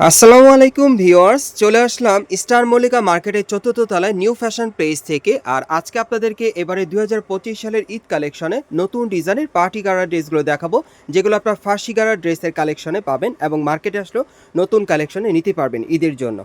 আসসালামু আলাইকুম ভিওয়ার্স চলে আসলাম স্টার মল্লিকা মার্কেটের চতুর্থ তলায় নিউ ফ্যাশন প্লেস থেকে। আর আজকে আপনাদেরকে এবারে দু হাজার পঁচিশ সালের ঈদ কালেকশনে নতুন ডিজাইনের পার্টি গাড়ার ড্রেসগুলো দেখাবো, যেগুলো আপনার ফার্সি গাড়ার ড্রেসের কালেকশনে পাবেন এবং মার্কেটে আসলেও নতুন কালেকশনে নিতে পারবেন ঈদের জন্য।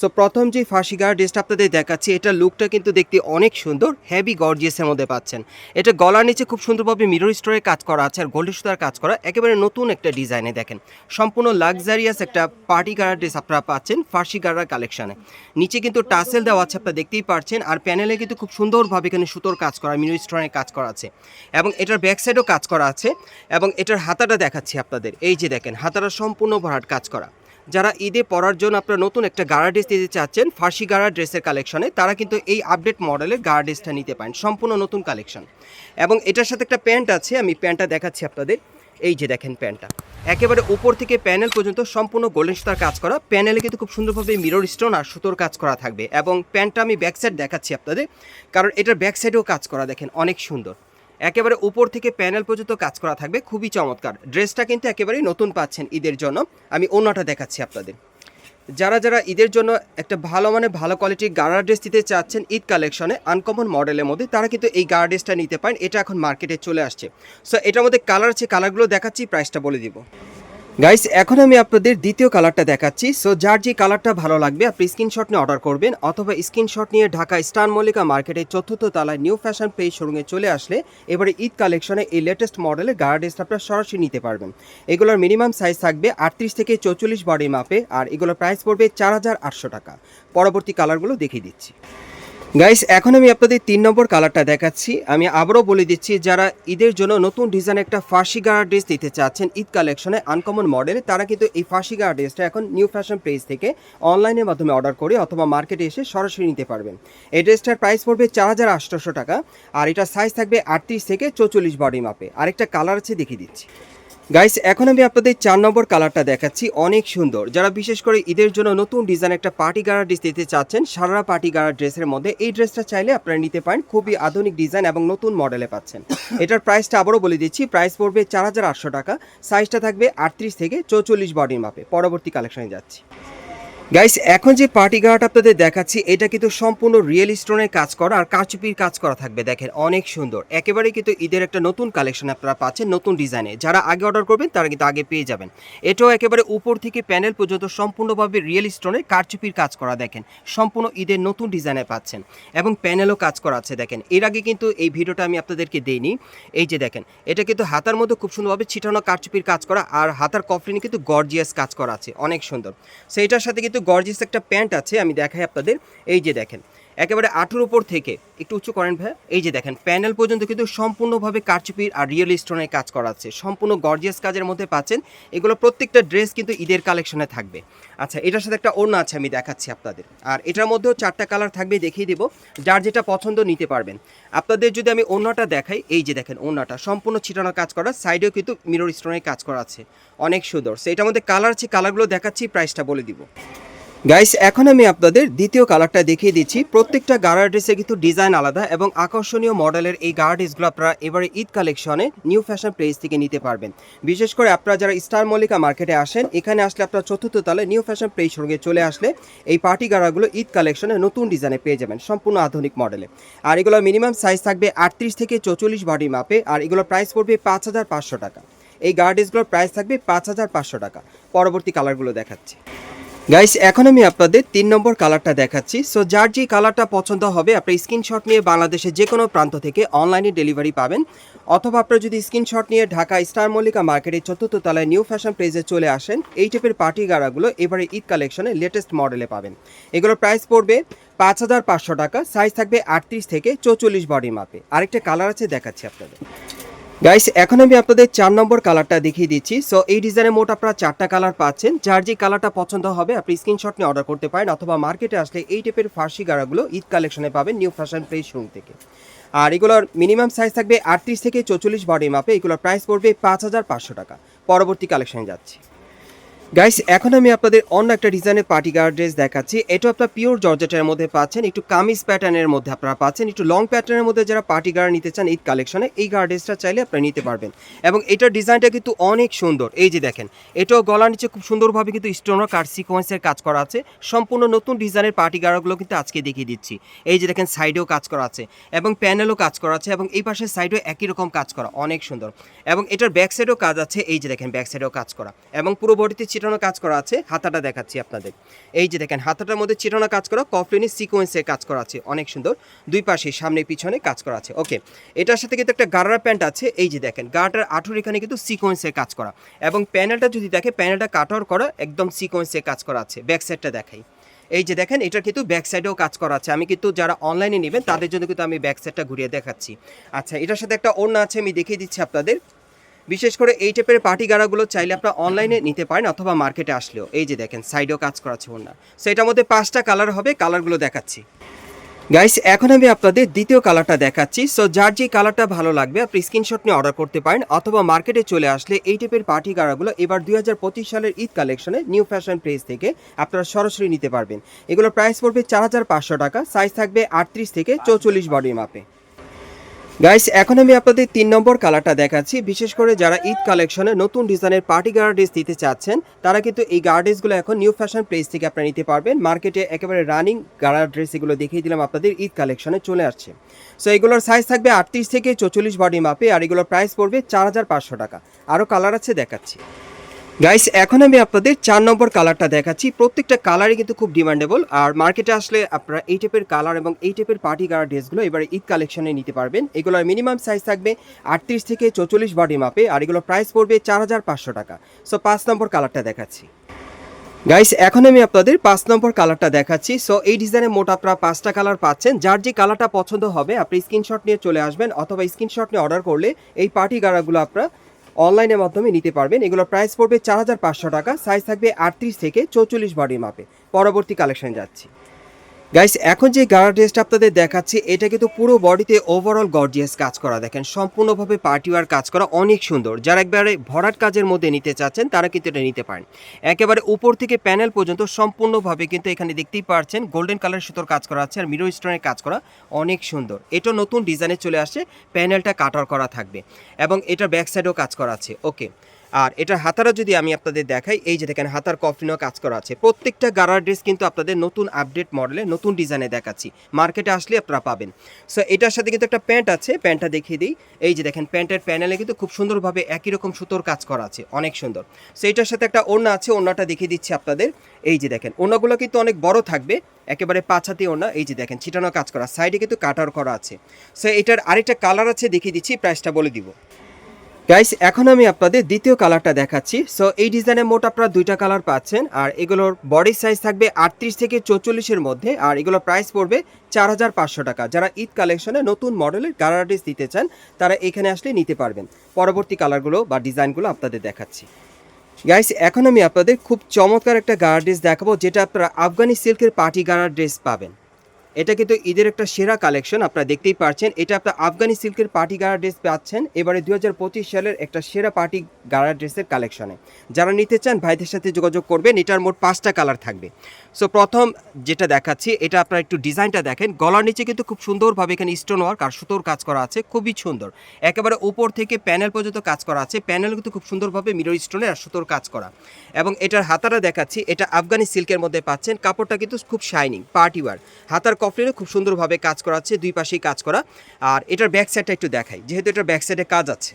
সো প্রথম যে ফার্সি গাড়া ড্রেসটা আপনাদের দেখাচ্ছি, এটা লুকটা কিন্তু দেখতে অনেক সুন্দর হেভি গর্জিয়াসের মধ্যে পাচ্ছেন। এটা গলার নিচে খুব সুন্দরভাবে মিরর স্টোরের কাজ করা আছে আর গোল্ড সুতার কাজ করা, একেবারে নতুন একটা ডিজাইনে দেখেন। সম্পূর্ণ লাক্সারিয়াস একটা পার্টি গাড়া ড্রেস আপনারা পাচ্ছেন ফার্সি গাড়ার কালেকশনে নিচে কিন্তু টাসেল দেওয়া আছে, আপনারা দেখতেই পারছেন, আর প্যানেলে কিন্তু খুব সুন্দরভাবে এখানে সুতোর কাজ করা মিরর স্টোনের কাজ করা আছে। এবং এটার ব্যাক সাইডও কাজ করা আছে, এবং এটার হাতাটা দেখাচ্ছি আপনাদের, এই যে দেখেন, হাতাটা সম্পূর্ণ ভরাট কাজ করা। যারা ঈদে পরার জন্য আপনারা নতুন একটা গাড়া ড্রেস দিতে চাচ্ছেন, ফার্সি গাড়া ড্রেসের কালেকশনে তারা কিন্তু এই আপডেট মডেলের গাড়া ড্রেসটা নিতে পারেন, সম্পূর্ণ নতুন কালেকশন এবং এটার সাথে একটা প্যান্ট আছে, আমি প্যান্টটা দেখাচ্ছি আপনাদের। এই যে দেখেন প্যান্টটা। একেবারে উপর থেকে প্যানেল পর্যন্ত সম্পূর্ণ গোল্ডেন সুতার কাজ করা। প্যানেলে কিন্তু খুব সুন্দরভাবে মিরর স্টোন আর সুতোর কাজ করা থাকবে। এবং প্যান্টটা আমি ব্যাক সাইড দেখাচ্ছি আপনাদের, কারণ এটার ব্যাক সাইডেও কাজ করা দেখেন, অনেক সুন্দর। একেবারে উপর থেকে প্যানেল পর্যন্ত কাজ করা থাকবে। খুবই চমৎকার। ড্রেসটা কিন্তু একেবারেই নতুন পাচ্ছেন ঈদের জন্য। আমি অন্যটা দেখাচ্ছি আপনাদের। যারা যারা ঈদের জন্য একটা ভালো মানে ভালো কোয়ালিটির গাড়া ড্রেস দিতে চাচ্ছেন ঈদ কালেকশনে আনকমন মডেলের মধ্যে, তারা কিন্তু এই গাড়া ড্রেসটা নিতে পারেন। এটা এখন মার্কেটে চলে আসছে। সো এটার মধ্যে কালার আছে কালারগুলো দেখাচ্ছি প্রাইসটা বলে দিব। গাইস এখন আমি আপনাদের দ্বিতীয় কালারটা দেখাচ্ছি। সো যার যে কালারটা ভালো লাগবে, আপনি স্ক্রিনশট নিয়ে অর্ডার করবেন, অথবা স্ক্রিনশট নিয়ে ঢাকা স্টার মল্লিকা মার্কেটের চতুর্থ তলায় নিউ ফ্যাশন পেজ শোরুমে চলে আসলে, এবারে ঈদ কালেকশনে এই লেটেস্ট মডেলের গার্ড ড্রেসটা আপনারা সরাসরি নিতে পারবেন। এগুলোর মিনিমাম সাইজ থাকবে আটত্রিশ থেকে চৌচল্লিশ বডি মাপে আর এগুলোর প্রাইস পড়বে চার হাজার আটশো টাকা। পরবর্তী কালারগুলো দেখিয়ে দিচ্ছি। গাইস এখন আমি আপনাদের তিন নম্বর কালারটা দেখাচ্ছি। আমি আবারও বলে দিচ্ছি, যারা ঈদের জন্য নতুন ডিজাইন একটা ফাঁসি গাড়া ড্রেস দিতে চাচ্ছেন, ঈদ কালেকশনে আনকমন মডেল তারা কিন্তু এই ফাঁসি গাড়া ড্রেসটা এখন নিউ ফ্যাশন পেজ থেকে অনলাইনের মাধ্যমে অর্ডার করে অথবা মার্কেটে এসে সরাসরি নিতে পারবেন। এই ড্রেসটার প্রাইস পড়বে চার হাজার আটশোশো টাকা, আর এটার সাইজ থাকবে আটত্রিশ থেকে চৌচল্লিশ বডি মাপে আরেকটা কালার আছে, দেখিয়ে দিচ্ছি। গাইস এখন আমি আপনাদের চার নম্বর কালারটা দেখাচ্ছি, অনেক সুন্দর। যারা বিশেষ করে ঈদের জন্য নতুন ডিজাইন একটা পার্টি গাড়া ড্রেস দিতে চাচ্ছেন সারা পার্টি গাড়া ড্রেসের মধ্যে এই ড্রেসটা চাইলে আপনারা নিতে পারেন, খুবই আধুনিক ডিজাইন এবং নতুন মডেলে পাচ্ছেন। এটার প্রাইসটা আবারও বলে দিচ্ছি প্রাইস পড়বে চার হাজার আটশো টাকা সাইজটা থাকবে আটত্রিশ থেকে চৌচল্লিশ বডির মাপে। পরবর্তী কালেকশনে যাচ্ছি। গাইস এখন যে পার্টি গার্ড আপনাদের দেখাচ্ছি, এটা কিন্তু সম্পূর্ণ রিয়েল স্টোনের কাজ করা আর কাচুপির কাজ করা থাকবে, দেখেন, অনেক সুন্দর। একেবারে কিন্তু ঈদের একটা নতুন কালেকশন আপনারা পাচ্ছেন, নতুন ডিজাইনে যারা আগে অর্ডার করবেন, তারা কিন্তু আগে পেয়ে যাবেন। এটাও একেবারে উপর থেকে প্যানেল পর্যন্ত সম্পূর্ণভাবে রিয়েল স্টোনের কারচুপির কাজ করা, দেখেন, সম্পূর্ণ ঈদের নতুন ডিজাইনে পাচ্ছেন। এবং প্যানেলও কাজ করা আছে, দেখেন। এর আগে কিন্তু এই ভিডিওটা আমি আপনাদেরকে দেইনি। এই যে, দেখেন, এটা কিন্তু হাতার মধ্যে খুব সুন্দরভাবে ছিটানো কারচুপির কাজ করা আর হাতার কফলিনে কিন্তু গর্জিয়াস কাজ করা আছে, অনেক সুন্দর। সেইটার সাথে কিন্তু গর্জিয়াস একটা প্যান্ট আছে, আমি দেখাই আপনাদের। এই যে দেখেন, একেবারে আঠুর উপর থেকে, একটু উঁচু করেন ভাই। এই যে দেখেন, প্যানেল পর্যন্ত কিন্তু সম্পূর্ণভাবে কারচুপির আর রিয়েল স্টোনের কাজ করা আছে। সম্পূর্ণ গর্জিয়াস কাজের মধ্যে পাচ্ছেন। এগুলো প্রত্যেকটা ড্রেস কিন্তু ঈদের কালেকশনে থাকবে। আচ্ছা এটার সাথে একটা ওড়না আছে, আমি দেখাচ্ছি আপনাদের। আর এটার মধ্যেও চারটা কালার থাকবে, দেখিয়ে দেবো। যার যেটা পছন্দ নিতে পারবেন। আপনাদের যদি আমি ওড়নাটা দেখাই, এই যে দেখেন ওড়নাটা, সম্পূর্ণ ছিটানো কাজ করা সাইডেও কিন্তু মিরর স্টোনের কাজ করা আছে। অনেক সুন্দর। সো এটার মধ্যে কালার আছে কালারগুলো দেখাচ্ছি প্রাইসটা বলে দিব। গাইস এখন আমি আপনাদের দ্বিতীয় কালারটা দেখিয়ে দিচ্ছি। প্রত্যেকটা গাড়া ড্রেসে কিন্তু ডিজাইন আলাদা এবং আকর্ষণীয় মডেলের এই গাড়া ড্রেসগুলো আপনারা এবারে ঈদ কালেকশনে নিউ ফ্যাশন প্লেস থেকে নিতে পারবেন। বিশেষ করে আপনারা যারা স্টার মল্লিকা মার্কেটে আসেন, এখানে আসলে আপনারা চতুর্থ তলে নিউ ফ্যাশন প্লেস সঙ্গে চলে আসলে এই পার্টি গাড়াগুলো ঈদ কালেকশনে নতুন ডিজাইনে পেয়ে যাবেন, সম্পূর্ণ আধুনিক মডেলে আর এগুলো মিনিমাম সাইজ থাকবে আটত্রিশ থেকে চৌচল্লিশ বডি মাপে, আর এগুলো প্রাইস পড়বে পাঁচ হাজার পাঁচশো টাকা। এই গার্ডেসগুলোর প্রাইস থাকবে পাঁচ হাজার পাঁচশো টাকা। পরবর্তী কালারগুলো দেখাচ্ছি। গাইস এখন আমি আপনাদের তিন নম্বর কালারটা দেখাচ্ছি। সো যার যে কালারটা পছন্দ হবে আপনি স্ক্রিনশট নিয়ে বাংলাদেশের যে কোনো প্রান্ত থেকে অনলাইনে ডেলিভারি পাবেন। অথবা আপনারা যদি স্ক্রিনশট নিয়ে ঢাকা স্টার মল্লিকা মার্কেটের চতুর্থ তলায় নিউ ফ্যাশন প্লেসে চলে আসেন, এই টাইপের পার্টি গাড়াগুলো এবারে ঈদ কালেকশনে লেটেস্ট মডেলে পাবেন। এগুলোর প্রাইস পড়বে পাঁচ হাজার পাঁচশো টাকা সাইজ থাকবে আটত্রিশ থেকে চৌচল্লিশ বডি মাপে। আরেকটা কালার আছে, দেখাচ্ছি আপনাদের। গাইস এখন আমি আপনাদের চার নম্বর কালারটা দেখিয়ে দিচ্ছি। সো এই ডিজাইনের মোট আপনারা চারটা কালার পাচ্ছেন। যার যে কালারটা পছন্দ হবে, আপনি স্ক্রিনশট নিয়ে অর্ডার করতে পারেন, অথবা মার্কেটে আসলে এই টাইপের ফার্সি গাড়াগুলো ঈদ কালেকশনে পাবেন নিউ ফ্যাশন ফ্রেশ শোরুম থেকে। আর এগুলোর মিনিমাম সাইজ থাকবে আটত্রিশ থেকে চৌচল্লিশ বডি মাপে এগুলোর প্রাইস পড়বে পাঁচ হাজার পাঁচশো টাকা। পরবর্তী কালেকশনে যাচ্ছি। গাইস এখন আমি আপনাদের অন্য একটা ডিজাইনের পার্টি গার্ড ড্রেস দেখাচ্ছি। এটা আপনার পিওর জর্জেটের মধ্যে পাচ্ছেন। একটু কামিজ প্যাটার্নের মধ্যে আপনারা পাচ্ছেন। একটু লং প্যাটার্নের মধ্যে যারা পার্টি গার্ড নিতে চান ঈদ কালেকশনে এই গার্ড ড্রেসটা চাইলে আপনারা নিতে পারবেন। এবং এটার ডিজাইনটা কিন্তু অনেক সুন্দর। এই যে দেখেন, এটাও গলার নিচে খুব সুন্দরভাবে কিন্তু স্টোনার কার সিকোয়েন্সের কাজ করা আছে। সম্পূর্ণ নতুন ডিজাইনের পার্টি গার্ডগুলো কিন্তু আজকে দেখিয়ে দিচ্ছি। এই যে দেখেন সাইডেও কাজ করা আছে এবং প্যানেলও কাজ করা আছে এবং এই পাশের সাইডেও একই রকম কাজ করা, অনেক সুন্দর। এবং এটার ব্যাক সাইডেও কাজ আছে। এই যে দেখেন ব্যাক সাইডেও কাজ করা এবং পুরো বডিতে চিটানো কাজ করা আছে, হাতাটা দেখাচ্ছি আপনাদের। এই যে দেখেন, হাতাটার মধ্যে চিটানো কাজ করা, কফলিনি সিকোয়েন্সের কাজ করা আছে, অনেক সুন্দর। দুই পাশে সামনে পিছনে কাজ করা আছে ওকে এটার সাথে কিন্তু একটা গারার প্যান্ট আছে, এই যে দেখেন গাটার আঠুর এখানে কিন্তু সিকোয়েন্সের কাজ করা। এবং প্যানেলটা যদি দেখে, প্যানেলটা কাটার করা, একদম সিকোয়েন্সের কাজ করা আছে ব্যাক সাইডটা দেখাই। এই যে দেখেন, এটার কিন্তু ব্যাক সাইডেও কাজ করা আছে। আমি কিন্তু যারা অনলাইনে নেবেন, তাদের জন্য কিন্তু আমি ব্যাক সাইডটা ঘুরিয়ে দেখাচ্ছি। আচ্ছা এটার সাথে একটা ওড়না আছে, আমি দেখিয়ে দিচ্ছি আপনাদের। বিশেষ করে এই টাইপের পার্টি গাড়াগুলো চাইলে আপনারা অনলাইনে নিতে পারেন অথবা মার্কেটে আসলেও। এই যে দেখেন সাইডেও কাজ করা ওড়না। সো এটার মধ্যে পাঁচটা কালার হবে কালারগুলো দেখাচ্ছি। গাইস এখন আমি আপনাদের দ্বিতীয় কালারটা দেখাচ্ছি। সো যার যে কালারটা ভালো লাগবে, আপনি স্ক্রিনশট নিয়ে অর্ডার করতে পারেন, অথবা মার্কেটে চলে আসলে এই টাইপের পার্টি গাড়াগুলো এবার দুই হাজার পঁচিশ সালের ঈদ কালেকশনে নিউ ফ্যাশন প্লেস থেকে আপনারা সরাসরি নিতে পারবেন। এগুলোর প্রাইস পড়বে চার হাজার পাঁচশো টাকা সাইজ থাকবে আটত্রিশ থেকে চৌচল্লিশ বডির মাপে গাইস এখন আমি আপনাদের তিন নম্বর কালারটা দেখাচ্ছি। বিশেষ করে যারা ঈদ কালেকশনে নতুন ডিজাইনের পার্টি গার্ড ড্রেস দিতে চাচ্ছেন, তারা কিন্তু এই গার্ডেসগুলো এখন নিউ ফ্যাশন প্লেস থেকে আপনারা নিতে পারবেন। মার্কেটে একেবারে রানিং গার্ড ড্রেস এগুলো দেখিয়ে দিলাম আপনাদের ঈদ কালেকশনে চলে আসছে। সো এগুলোর সাইজ থাকবে আটত্রিশ থেকে চৌচল্লিশ বডি মাপে, আর এগুলোর প্রাইস পড়বে চার হাজার পাঁচশো টাকা। আরও কালার আছে দেখাচ্ছি। গাইস এখন আমি আপনাদের চার নম্বর কালারটা দেখাচ্ছি। প্রত্যেকটা কালারই কিন্তু খুব ডিমান্ডেবল আর মার্কেটে আসলে আপনারা এই টাইপের কালার এবং এই টাইপের পার্টি গার্ড ড্রেসগুলো এবারে ঈদ কালেকশনে নিতে পারবেন। এগুলোর মিনিমাম সাইজ থাকবে আটত্রিশ থেকে চৌচল্লিশ বডি মাপে আর এগুলোর প্রাইস পড়বে চার হাজার পাঁচশো টাকা। সো পাঁচ নম্বর কালারটা দেখাচ্ছি। গাইস এখন আমি আপনাদের পাঁচ নম্বর কালারটা দেখাচ্ছি। সো এই ডিজাইনে মোট আপনারা পাঁচটা কালার পাচ্ছেন। যার যে কালারটা পছন্দ হবে, আপনি স্ক্রিনশট নিয়ে চলে আসবেন অথবা স্ক্রিনশট নিয়ে অর্ডার করলে এই পার্টি গাড়াগুলো আপনারা অনলাইনের মাধ্যমে নিতে পারবেন। এগুলোর প্রাইস পড়বে চার হাজার পাঁচশো টাকা সাইজ থাকবে আটত্রিশ থেকে চৌচল্লিশ বডির মাপে পরবর্তী কালেকশন যাচ্ছি। গাইস এখন যে গাড়া ড্রেসটা আপনাদের দেখাচ্ছি, এটা কিন্তু পুরো বডিতে ওভারঅল গর্জিয়াস কাজ করা। দেখেন, সম্পূর্ণভাবে পার্টিওয়ার কাজ করা, অনেক সুন্দর। যারা একবারে ভরাট কাজের মধ্যে নিতে চাচ্ছেন, তারা কিন্তু এটা নিতে পারেন। একেবারে উপর থেকে প্যানেল পর্যন্ত সম্পূর্ণভাবে কিন্তু এখানে দেখতেই পারছেন গোল্ডেন কালার সুতোর কাজ করা আছে আর মিরো স্টোনের কাজ করা অনেক সুন্দর। এটা নতুন ডিজাইনে চলে আসছে প্যানেলটা কাটার করা থাকবে। এবং এটার ব্যাক সাইডেও কাজ করা আছে। ওকে আর এটার হাতারা যদি আমি আপনাদের দেখাই, এই যে দেখেন হাতার কফলিনও কাজ করা আছে। প্রত্যেকটা গারার ড্রেস কিন্তু আপনাদের নতুন আপডেট মডেলে নতুন ডিজাইনে দেখাচ্ছি। মার্কেটে আসলে আপনারা পাবেন। সো এটার সাথে কিন্তু একটা প্যান্ট আছে প্যান্টটা দেখিয়ে দিই। এই যে দেখেন প্যান্টের প্যানেলে কিন্তু খুব সুন্দরভাবে একই রকম সুতোর কাজ করা আছে, অনেক সুন্দর। সো এটার সাথে একটা ওড়না আছে, ওড়নাটা দেখিয়ে দিচ্ছি আপনাদের। এই যে দেখেন, ওড়নাগুলো কিন্তু অনেক বড় থাকবে, একেবারে পাছাতে ওড়না। এই যে দেখেন, ছিটানো কাজ করা সাইডে কিন্তু কাটার করা আছে। সো এটার আরেকটা কালার আছে, দেখিয়ে দিচ্ছি প্রাইসটা বলে দিব। গাইস এখন আমি আপনাদের দ্বিতীয় কালারটা দেখাচ্ছি। সো এই ডিজাইনের মোট আপনারা দুইটা কালার পাচ্ছেন, আর এগুলোর বডি সাইজ থাকবে আটত্রিশ থেকে চৌচল্লিশের মধ্যে, আর এগুলোর প্রাইস পড়বে চার হাজার পাঁচশো টাকা। যারা ঈদ কালেকশনে নতুন মডেলের গারার ড্রেস দিতে চান, তারা এখানে আসলে নিতে পারবেন। পরবর্তী কালারগুলো বা ডিজাইনগুলো আপনাদের দেখাচ্ছি। গাইস এখন আমি আপনাদের খুব চমৎকার একটা গারার ড্রেস দেখাবো, যেটা আপনারা আফগানি সিল্কের পার্টি গারার ড্রেস পাবেন। এটা কিন্তু ঈদের একটা সেরা কালেকশন, আপনারা দেখতেই পারছেন। এটা আপনার আফগানি সিল্কের পার্টি গাড়া ড্রেস পাচ্ছেন। এবারে দু হাজার পঁচিশ সালের একটা সেরা পার্টি গাড়া ড্রেসের কালেকশনে যারা নিতে চান, ভাইদের সাথে যোগাযোগ করবেন। এটার মোট পাঁচটা কালার থাকবে। সো প্রথম যেটা দেখাচ্ছি, এটা আপনারা একটু ডিজাইনটা দেখেন। গলার নিচে কিন্তু খুব সুন্দরভাবে এখানে স্টোন ওয়ার্ক আর সুতোর কাজ করা আছে। খুবই সুন্দর। একেবারে উপর থেকে প্যানেল পর্যন্ত কাজ করা আছে। প্যানেল কিন্তু খুব সুন্দরভাবে মিরর স্টোনের আর সুতোর কাজ করা। এবং এটার হাতাটা দেখাচ্ছি, এটা আফগানি সিল্কের মধ্যে পাচ্ছেন। কাপড়টা কিন্তু খুব শাইনিং পার্টি ওয়ার হাতার কফলিনে খুব সুন্দরভাবে কাজ করা আছে দুই পাশেই কাজ করা। আর এটার ব্যাক সাইডটা একটু দেখাই, যেহেতু এটার ব্যাক সাইডে কাজ আছে।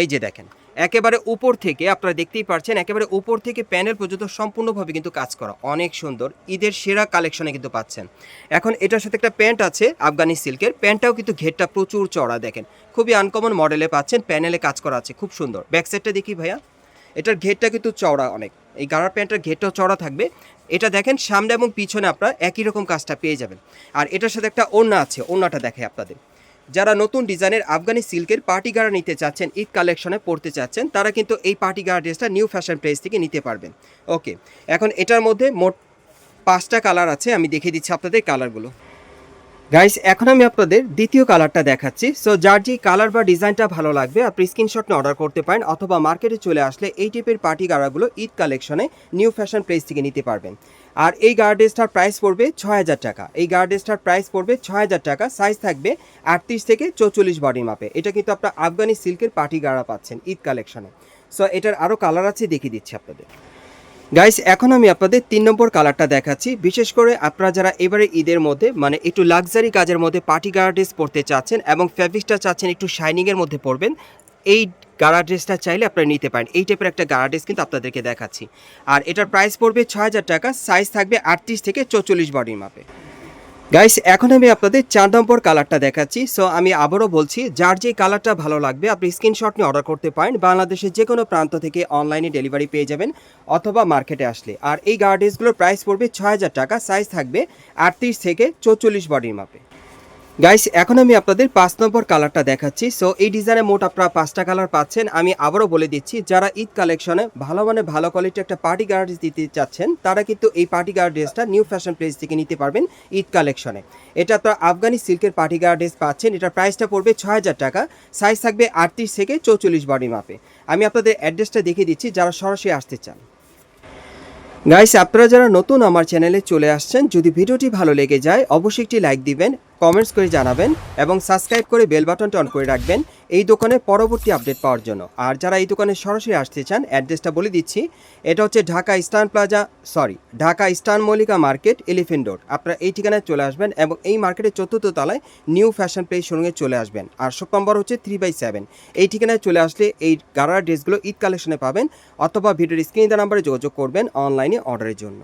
এই যে দেখেন, একেবারে উপর থেকে আপনারা দেখতেই পারছেন, একেবারে উপর থেকে প্যানেল পর্যন্ত সম্পূর্ণভাবে কিন্তু কাজ করা, অনেক সুন্দর। ঈদের সেরা কালেকশনে কিন্তু পাচ্ছেন। এখন এটার সাথে একটা প্যান্ট আছে, আফগানি সিল্কের প্যান্টটাও কিন্তু ঘেরটা প্রচুর চড়া দেখেন। খুবই আনকমন মডেলে পাচ্ছেন প্যানেলে কাজ করা আছে, খুব সুন্দর। ব্যাক সাইডটা দেখি ভাইয়া, এটার ঘেরটা কিন্তু চওড়া অনেক। এই গাড়ার প্যান্টের ঘেরটাও চড়া থাকবে। এটা দেখেন, সামনে এবং পিছনে আপনারা একই রকম কাজটা পেয়ে যাবেন। আর এটার সাথে একটা ওড়না আছে, ওড়নাটা দেখে আপনাদের। যারা নতুন ডিজাইনের আফগানি সিল্কের পার্টি গাড়া নিতে চাচ্ছেন, ঈদ কালেকশনে পড়তে চাচ্ছেন, তারা কিন্তু এই পার্টি গাড়া ড্রেসটা নিউ ফ্যাশন প্লেস থেকে নিতে পারবেন। ওকে, এখন এটার মধ্যে মোট পাঁচটা কালার আছে, আমি দেখিয়ে দিচ্ছি আপনাদের কালারগুলো। গাইস এখন আমি আপনাদের দ্বিতীয় কালারটা দেখাচ্ছি। সো যার যে কালার বা ডিজাইনটা ভালো লাগবে, আপনি স্ক্রিনশট নিয়ে অর্ডার করতে পারেন, অথবা মার্কেটে চলে আসলে এই টাইপের পার্টি গাড়াগুলো ঈদ কালেকশনে নিউ ফ্যাশন প্লেস থেকে নিতে পারবেন। আর এই গার্ডেসটার প্রাইস পড়বে ছয় হাজার টাকা। এই গার্ডেসটার প্রাইস পড়বে ছয় হাজার টাকা সাইজ থাকবে আটত্রিশ থেকে চৌচল্লিশ বডি মাপে। এটা কিন্তু আপনার আফগানি সিল্কের পার্টি গাড়া পাচ্ছেন ঈদ কালেকশনে সো এটার আরও কালার আছে, দেখিয়ে দিচ্ছি আপনাদের। গাইস এখন আমি আপনাদের তিন নম্বর কালারটা দেখাচ্ছি। বিশেষ করে আপনারা যারা এবারে ঈদের মধ্যে মানে একটু লাক্সারি কাজের মধ্যে পার্টি গাড়া ড্রেস পরতে চাচ্ছেন এবং ফ্যাব্রিকটা চাচ্ছেন একটু শাইনিংয়ের মধ্যে পরবেন, এই গাড়া ড্রেসটা চাইলে আপনারা নিতে পারেন। এই টাইপের একটা গাড়া ড্রেস কিন্তু আপনাদেরকে দেখাচ্ছি। আর এটার প্রাইস পড়বে ছয় হাজার টাকা সাইজ থাকবে আটত্রিশ থেকে চৌচল্লিশ বডির মাপে গাইস এখন আমি আপনাদের চার নম্বর কালারটা দেখাচ্ছি। সো আমি আবারও বলছি, যার যে কালারটা ভালো লাগবে, আপনি স্ক্রিনশট নিয়ে অর্ডার করতে পারেন। বাংলাদেশের যে কোনো প্রান্ত থেকে অনলাইনে ডেলিভারি পেয়ে যাবেন অথবা মার্কেটে আসলে। আর এই গার্ডেসগুলোর প্রাইস পড়বে ছয় হাজার টাকা সাইজ থাকবে আটত্রিশ থেকে চৌচল্লিশ বডির মাপে। গাইস এখন আমি আপনাদের পাঁচ নম্বর কালারটা দেখাচ্ছি। সো এই ডিজাইনে মোট আপনারা পাঁচটা কালার পাচ্ছেন। আমি আবারও বলে দিচ্ছি, যারা ঈদ কালেকশনে ভালো মানে ভালো কোয়ালিটি একটা পার্টি গার্ড দিতে চাচ্ছেন, তারা কিন্তু এই পার্টি গার্ড ড্রেসটা নিউ ফ্যাশন প্লেস থেকে নিতে পারবেন ঈদ কালেকশনে এটা আপনারা আফগানি সিল্কের পার্টি গার্ড ড্রেস পাচ্ছেন, এটার প্রাইসটা পড়বে ছয় হাজার টাকা। সাইজ থাকবে আটত্রিশ থেকে চৌচল্লিশ বডি মাপে আমি আপনাদের অ্যাড্রেসটা দেখিয়ে দিচ্ছি, যারা সরাসরি আসতে চান। গাইস আপনারা যারা নতুন আমার চ্যানেলে চলে আসছেন, যদি ভিডিওটি ভালো লেগে যায়, অবশ্যই একটি লাইক দিবেন। কমেন্টস করে জানাবেন এবং সাবস্ক্রাইব করে বেল বাটনটা অন করে রাখবেন এই দোকানের পরবর্তী আপডেট পাওয়ার জন্য। আর যারা এই দোকানে সরাসরি আসতে চান অ্যাড্রেসটা বলে দিচ্ছি। এটা হচ্ছে Dhaka eastern plaza sorry Dhaka eastern Mallika market elephant road আপনারা এই ঠিকানায় চলে আসবেন এবং এই মার্কেটের চতুর্থ তলায় নিউ ফ্যাশন প্লেস শোরুমে চলে আসবেন। আর শপ নম্বর হচ্ছে থ্রি বাই সেভেন এই ঠিকানায় চলে আসলে এই গারার ড্রেসগুলো ঈদ কালেকশনে পাবেন অথবা ভিডিওর স্ক্রিন নাম্বারে যোগাযোগ করবেন অনলাইনে অর্ডারের জন্য।